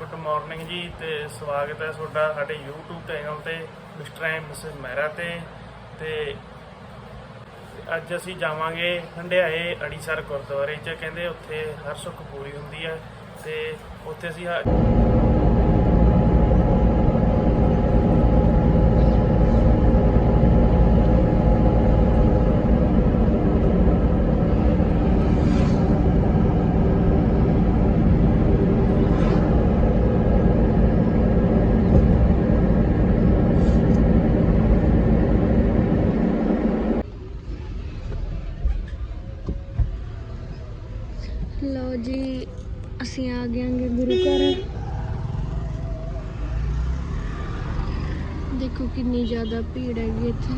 Good morning ਜੀ ਤੇ ਸਵਾਗਤ ਹੈ ਤੁਹਾਡਾ ਸਾਡੇ YouTube ਚੈਨਲ ਤੇ, ਮਿਸਟਰ ਐਂਡ ਮਿਸਿਸ ਮਹਿਰਾ ਤੇ। ਤੇ ਅੱਜ ਅਸੀਂ ਜਾਵਾਂਗੇ ਹੰਡਿਆਏ ਅੜੀਸਰ ਗੁਰਦੁਆਰੇ 'ਚ, ਕਹਿੰਦੇ ਉੱਥੇ ਹਰ ਸੁੱਖ ਪੂਰੀ ਹੁੰਦੀ ਹੈ ਤੇ ਉੱਥੇ ਅਸੀਂ ਹ- ਲਓ ਜੀ ਅਸੀਂ ਆ ਗਏ ਗੁਰੂ ਘਰ। ਦੇਖੋ ਕਿੰਨੀ ਜ਼ਿਆਦਾ ਭੀੜ ਹੈਗੀ ਇੱਥੇ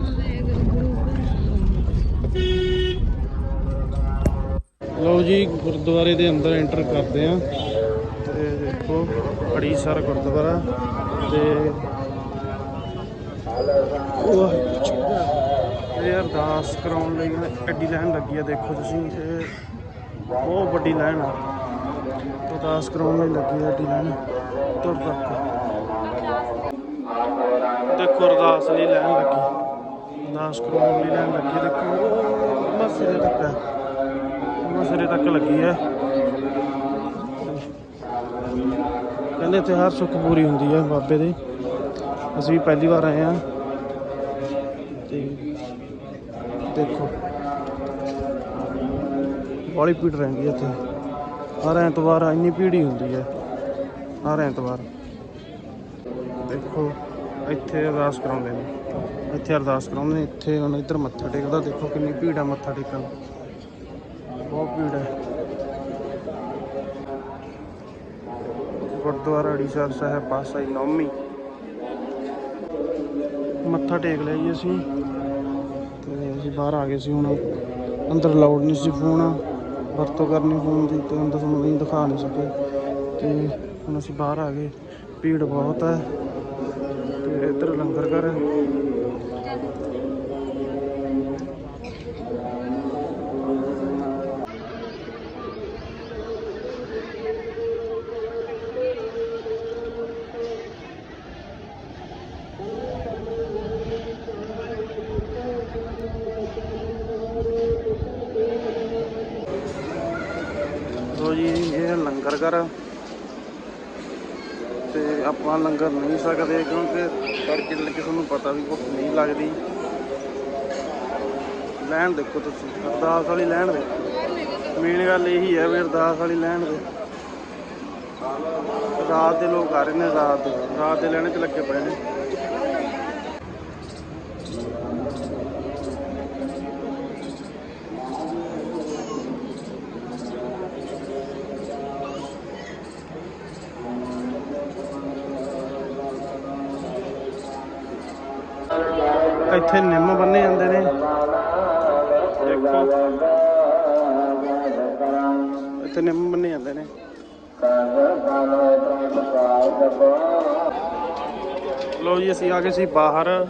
ਆਹ ਹੈਗਾ ਗੁਰੂ ਘਰ ਲਓ ਜੀ, ਗੁਰਦੁਆਰੇ ਦੇ ਅੰਦਰ ਐਂਟਰ ਕਰਦੇ ਆ ਤੇ ਦੇਖੋ ਅੜੀਸਰ ਗੁਰਦੁਆਰਾ ਤੇ ਉਹ ਇਹ ਅਰਦਾਸ ਕਰਾਉਣ ਲਈ ਐਡੀ ਲਾਈਨ ਲੱਗੀ ਆ, ਦੇਖੋ ਤੁਸੀਂ, ਇਹ ਬਹੁਤ ਵੱਡੀ ਲਾਈਨ ਆ। ਅਰਦਾਸ ਕਰਾਉਣ ਲਈ ਲੱਗੀ ਆ ਐਡੀ ਲਾਈਨ ਤੁਰ ਤੱਕ। ਦੇਖੋ, ਅਰਦਾਸ ਲਈ ਲਾਈਨ ਲੱਗੀ। ਅਰਦਾਸ ਕਰਾਉਣ ਲਈ ਲਾਈਨ ਲੱਗੀ, ਦੇਖੋ ਮਸਰੇ ਤੱਕ ਹੈ ਮਸਰੇ ਤੱਕ ਲੱਗੀ ਹੈ। ਕਹਿੰਦੇ ਇੱਥੇ ਹਰ ਸੁੱਖ ਪੂਰੀ ਹੁੰਦੀ ਹੈ ਬਾਬੇ ਦੇ। ਅਸੀਂ ਵੀ ਪਹਿਲੀ ਵਾਰ ਆਏ ਆ ਤੇ ਦੇਖੋ। ਬੜੀ ਭੀੜ ਰਹਿੰਦੀ ਹੈ ਇੱਥੇ। ਹਰ ਐਤਵਾਰ ਇੰਨੀ ਭੀੜ ਹੀ ਹੁੰਦੀ ਹੈ। ਹਰ ਐਤਵਾਰ। ਦੇਖੋ, ਇੱਥੇ ਅਰਦਾਸ ਕਰਾਉਂਦੇ ਨੇ। ਇੱਥੇ ਅਰਦਾਸ ਕਰਾਉਂਦੇ ਨੇ। ਇੱਥੇ ਹੁਣ ਇੱਧਰ ਮੱਥਾ ਟੇਕਦਾ। ਦੇਖੋ ਕਿੰਨੀ ਭੀੜ ਆ ਮੱਥਾ ਟੇਕਣ। ਬਹੁਤ ਭੀੜ ਹੈ। ਗੁਰਦੁਆਰਾ ਅੜੀਸਰ ਸਾਹਿਬ ਪਾਸਾਈ ਨੌਮੀ ਮੱਥਾ ਟੇਕ ਲਿਆ ਜੀ ਅਸੀਂ। ਤੇ ਅਸੀਂ ਬਾਹਰ ਆ ਗਏ ਸੀ ਹੁਣ। ਅੰਦਰ ਲਾਉਡ ਨਹੀਂ ਸੀ ਫੋਨ ਵਰਤੋਂ ਕਰਨੀ ਫੋਨ ਦੀ ਤੇ ਅੰਦਰ ਤੁਹਾਨੂੰ ਨਹੀਂ ਦਿਖਾ ਨਹੀਂ ਸਕੇ। ਤੇ ਹੁਣ ਅਸੀਂ ਬਾਹਰ ਆ ਗਏ। ਭੀੜ ਬਹੁਤ ਹੈ। ਤੇ ਇੱਧਰ ਲੰਗਰ ਘਰ ਹੈ। ਜੀ, ਇਹ ਲੰਗਰ ਘਰ। ਤੇ ਆਪਾਂ ਲੰਗਰ ਨਹੀਂ ਸਕਦੇ ਕਿਉਂਕਿ ਤੜਕੇ ਲੱਗੇ ਤੁਹਾਨੂੰ ਪਤਾ ਵੀ ਭੁੱਖ ਨਹੀਂ ਲੱਗਦੀ। ਲੈਣ ਦੇਖੋ ਤੁਸੀਂ, ਅਰਦਾਸ ਵਾਲੀ ਲੈਣ ਦੇਖੋ ਮੇਨ ਗੱਲ ਇਹੀ ਹੈ ਵੀ ਅਰਦਾਸ ਵਾਲੀ ਲੈਣ ਦੇ। ਰਾਤ ਦੇ ਲੋਕ ਆ ਰਹੇ ਨੇ, ਰਾਤ ਦੇ ਰਾਤ ਦੇ ਲੈਣੇ 'ਚ ਲੱਗੇ ਪਏ ਨੇ। ਇੱਥੇ ਨਿੰਮ ਬੰਨੇ ਜਾਂਦੇ ਨੇ। ਦੇਖੋ ਇੱਥੇ ਨਿੰਮ ਬੰਨੇ ਜਾਂਦੇ ਨੇ। ਲੋ ਜੀ, ਅਸੀਂ ਆ ਗਏ ਸੀ ਬਾਹਰ।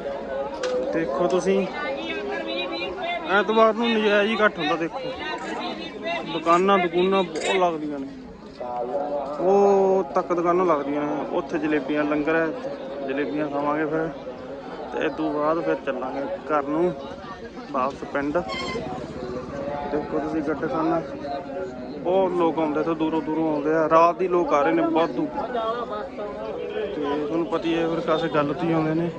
ਦੇਖੋ ਤੁਸੀਂ। ਐਤਵਾਰ ਨੂੰ ਨਜਾਇਜ਼ ਹੀ ਘੱਟ ਹੁੰਦਾ, ਦੇਖੋ। ਦੁਕਾਨਾਂ ਦੁਕਾਨਾਂ ਬਹੁਤ ਲੱਗਦੀਆਂ ਨੇ। ਉਹ ਤੱਕ ਦੁਕਾਨਾਂ ਲੱਗਦੀਆਂ ਨੇ। ਉੱਥੇ ਜਲੇਬੀਆਂ, ਲੰਗਰ ਹੈ, ਜਲੇਬੀਆਂ ਖਾਵਾਂਗੇ ਫਿਰ। ਤੇ ਇਸ ਤੋਂ ਬਾਅਦ ਫਿਰ ਚੱਲਾਂਗੇ ਘਰ ਨੂੰ, ਵਾਪਸ ਪਿੰਡ। ਦੇਖੋ ਤੁਸੀਂ ਗੱਡਖਾਨਾ। ਬਹੁਤ ਲੋਕ ਆਉਂਦੇ ਇੱਥੇ, ਦੂਰੋਂ ਦੂਰੋਂ ਆਉਂਦੇ ਆ। ਰਾਤ ਦੀ ਲੋਕ ਆ ਰਹੇ ਨੇ ਬਹੁਤ ਦੂਰ ਤੇ ਤੁਹਾਨੂੰ ਪਤੀ ਹੈ ਫਿਰ ਕਾਸੇ ਗੱਲ ਤੋਂ ਹੀ ਆਉਂਦੇ ਨੇ।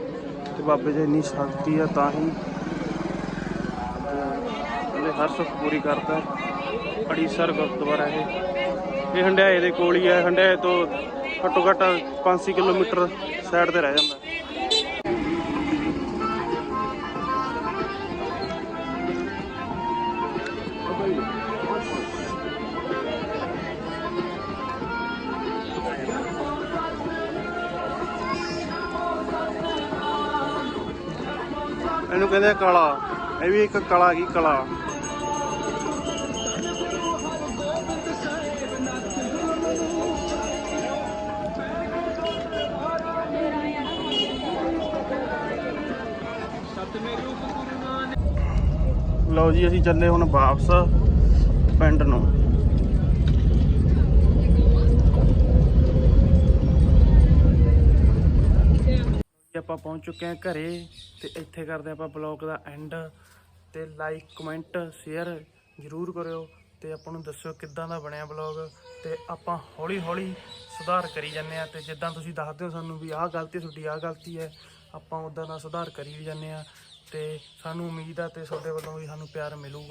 ਤੇ ਬਾਬੇ ਜੀ ਇੰਨੀ ਸ਼ਕਤੀ ਆ, ਤਾਂ ਹੀ ਉਹਦੇ ਹਰ ਸੁੱਖ ਪੂਰੀ ਕਰਦਾ ਅੜੀਸਰ ਗੁਰਦੁਆਰਾ ਇਹ। ਇਹ ਹੰਡਿਆਏ ਦੇ ਕੋਲ ਹੀ ਹੈ ਹੰਡਿਆਏ ਤੋਂ ਘੱਟੋ ਘੱਟ 5-6 ਕਿਲੋਮੀਟਰ ਸਾਈਡ ਤੇ ਰਹਿ ਜਾਂਦਾ। ਇਹਨੂੰ ਕਹਿੰਦੇ ਕਲਾ। ਇਹ ਵੀ ਇੱਕ ਕਲਾ ਕੀ ਕਲਾ। ਲਓ ਜੀ, ਅਸੀਂ ਚੱਲੇ ਹੁਣ ਵਾਪਸ ਪਿੰਡ ਨੂੰ। ਆਪਾਂ ਪਹੁੰਚ ਚੁੱਕੇ ਹਾਂ ਘਰੇ ਤੇ ਇੱਥੇ ਕਰਦੇ ਆਪਾਂ ਬਲੌਗ ਦਾ ਐਂਡ ਤੇ ਲਾਈਕ ਕਮੈਂਟ ਸ਼ੇਅਰ ਜਰੂਰ ਕਰਿਓ ਤੇ ਆਪਾਂ ਨੂੰ ਦੱਸਿਓ ਕਿੱਦਾਂ ਦਾ ਬਣਿਆ ਬਲੌਗ ਤੇ ਆਪਾਂ ਹੌਲੀ ਹੌਲੀ ਸੁਧਾਰ ਕਰੀ ਜਾਂਦੇ ਆ ਤੇ ਜਿੱਦਾਂ ਤੁਸੀਂ ਦੱਸਦੇ ਹੋ ਸਾਨੂੰ ਵੀ ਆਹ ਗਲਤੀ ਤੁਹਾਡੀ ਆਹ ਗਲਤੀ ਹੈ, ਆਪਾਂ ਉਦਾਂ ਦਾ ਸੁਧਾਰ ਕਰੀ ਵੀ ਜਾਂਦੇ ਆ ਤੇ ਸਾਨੂੰ ਉਮੀਦ ਆ ਤੇ ਤੁਹਾਡੇ ਵੱਲੋਂ ਵੀ ਸਾਨੂੰ ਪਿਆਰ ਮਿਲੂਗਾ।